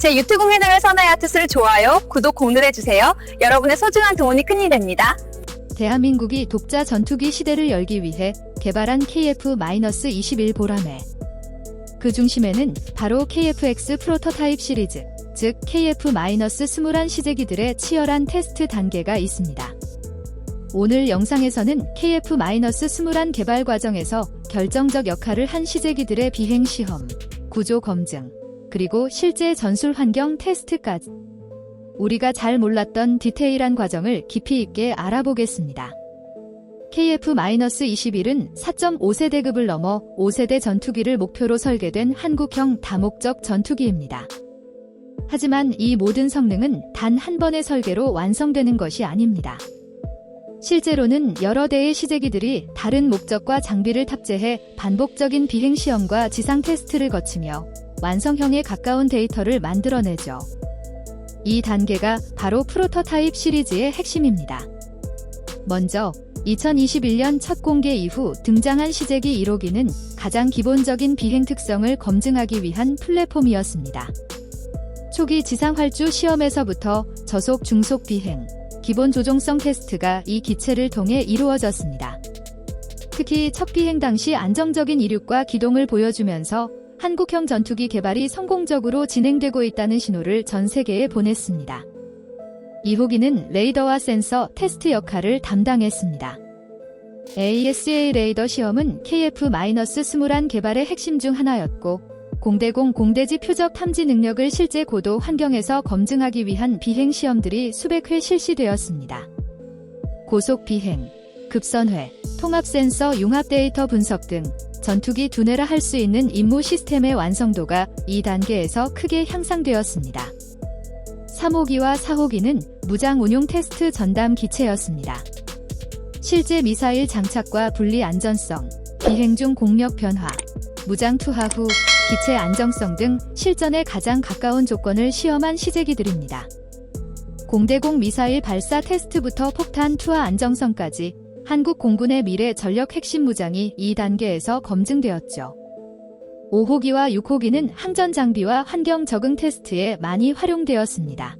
제 유튜브 해당을 선하여 뜻을 좋아요, 구독, 공유해주세요. 여러분의 소중한 도움이 큰일이 됩니다. 대한민국이 독자 전투기 시대를 열기 위해 개발한 KF-21 보라매. 그 중심에는 바로 KFX 프로토타입 시리즈, 즉 KF-21 시제기들의 치열한 테스트 단계가 있습니다. 오늘 영상에서는 KF-21 개발 과정에서 결정적 역할을 한 시제기들의 비행 시험, 구조 검증, 그리고 실제 전술 환경 테스트까지 우리가 잘 몰랐던 디테일한 과정을 깊이 있게 알아보겠습니다. KF-21은 4.5세대급을 넘어 5세대 전투기를 목표로 설계된 한국형 다목적 전투기입니다. 하지만 이 모든 성능은 단 한 번의 설계로 완성되는 것이 아닙니다. 실제로는 여러 대의 시제기들이 다른 목적과 장비를 탑재해 반복적인 비행 시험과 지상 테스트를 거치며 완성형에 가까운 데이터를 만들어내죠. 이 단계가 바로 프로토타입 시리즈의 핵심입니다. 먼저 2021년 첫 공개 이후 등장한 시제기 1호기는 가장 기본적인 비행 특성을 검증하기 위한 플랫폼이었습니다. 초기 지상 활주 시험에서부터 저속 중속 비행, 기본 조종성 테스트가 이 기체를 통해 이루어졌습니다. 특히 첫 비행 당시 안정적인 이륙과 기동을 보여주면서 한국형 전투기 개발이 성공적으로 진행되고 있다는 신호를 전 세계에 보냈습니다. 2호기는 레이더와 센서 테스트 역할을 담당했습니다. ASA 레이더 시험은 KF-21 개발의 핵심 중 하나였고, 공대공 공대지 표적 탐지 능력을 실제 고도 환경에서 검증하기 위한 비행 시험들이 수백 회 실시되었습니다. 고속 비행, 급선회, 통합 센서 융합 데이터 분석 등 전투기 두뇌라 할 수 있는 임무 시스템의 완성도가 이 단계에서 크게 향상되었습니다. 3호기와 4호기는 무장 운용 테스트 전담 기체였습니다. 실제 미사일 장착과 분리 안전성, 비행 중 공력 변화, 무장 투하 후 기체 안정성 등 실전에 가장 가까운 조건을 시험한 시제기들입니다. 공대공 미사일 발사 테스트부터 폭탄 투하 안정성까지 한국 공군의 미래 전력 핵심 무장이 이 단계에서 검증되었죠. 5호기와 6호기는 항전 장비와 환경 적응 테스트에 많이 활용되었습니다.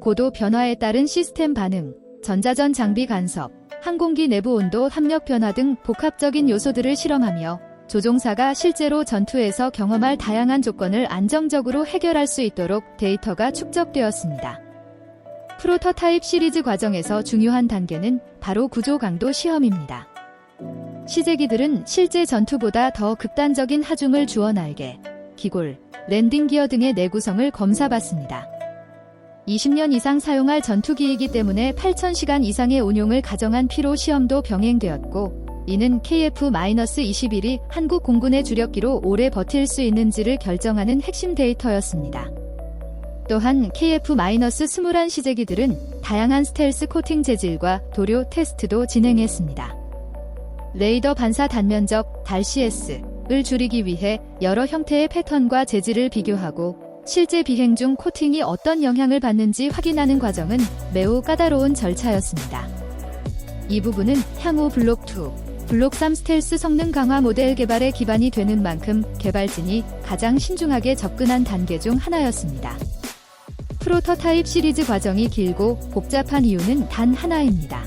고도 변화에 따른 시스템 반응, 전자전 장비 간섭, 항공기 내부 온도 합력 변화 등 복합적인 요소들을 실험하며 조종사가 실제로 전투에서 경험할 다양한 조건을 안정적으로 해결할 수 있도록 데이터가 축적되었습니다. 프로토타입 시리즈 과정에서 중요한 단계는 바로 구조 강도 시험입니다. 시제기들은 실제 전투보다 더 극단적인 하중을 주어 날개, 기골, 랜딩 기어 등의 내구성을 검사받습니다. 20년 이상 사용할 전투기이기 때문에 8,000시간 이상의 운용을 가정한 피로 시험도 병행되었고, 이는 KF-21이 한국 공군의 주력기로 오래 버틸 수 있는지를 결정하는 핵심 데이터였습니다. 또한 KF-21 시제기들은 다양한 스텔스 코팅 재질과 도료 테스트도 진행했습니다. 레이더 반사 단면적 달 CS를 줄이기 위해 여러 형태의 패턴과 재질을 비교하고 실제 비행 중 코팅이 어떤 영향을 받는지 확인하는 과정은 매우 까다로운 절차였습니다. 이 부분은 향후 블록 2, 블록 3 스텔스 성능 강화 모델 개발의 기반이 되는 만큼 개발진이 가장 신중하게 접근한 단계 중 하나였습니다. 프로토타입 시리즈 과정이 길고 복잡한 이유는 단 하나입니다.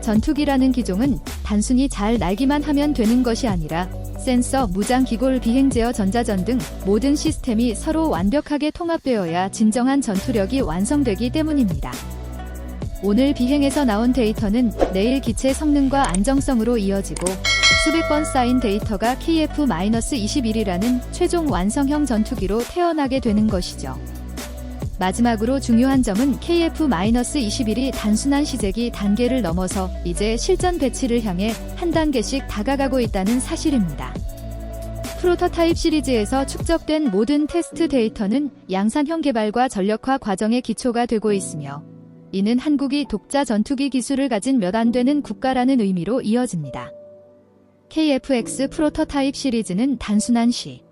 전투기라는 기종은 단순히 잘 날기만 하면 되는 것이 아니라 센서, 무장 기골 비행 제어 전자전 등 모든 시스템이 서로 완벽하게 통합되어야 진정한 전투력이 완성되기 때문입니다. 오늘 비행에서 나온 데이터는 내일 기체 성능과 안정성으로 이어지고 수백 번 쌓인 데이터가 KF-21이라는 최종 완성형 전투기로 태어나게 되는 것이죠. 마지막으로 중요한 점은 KF-21이 단순한 시제기 단계를 넘어서 이제 실전 배치를 향해 한 단계씩 다가가고 있다는 사실입니다. 프로토타입 시리즈에서 축적된 모든 테스트 데이터는 양산형 개발과 전력화 과정의 기초가 되고 있으며 이는 한국이 독자 전투기 기술을 가진 몇 안 되는 국가라는 의미로 이어집니다. KFX 프로토타입 시리즈는 단순한 시,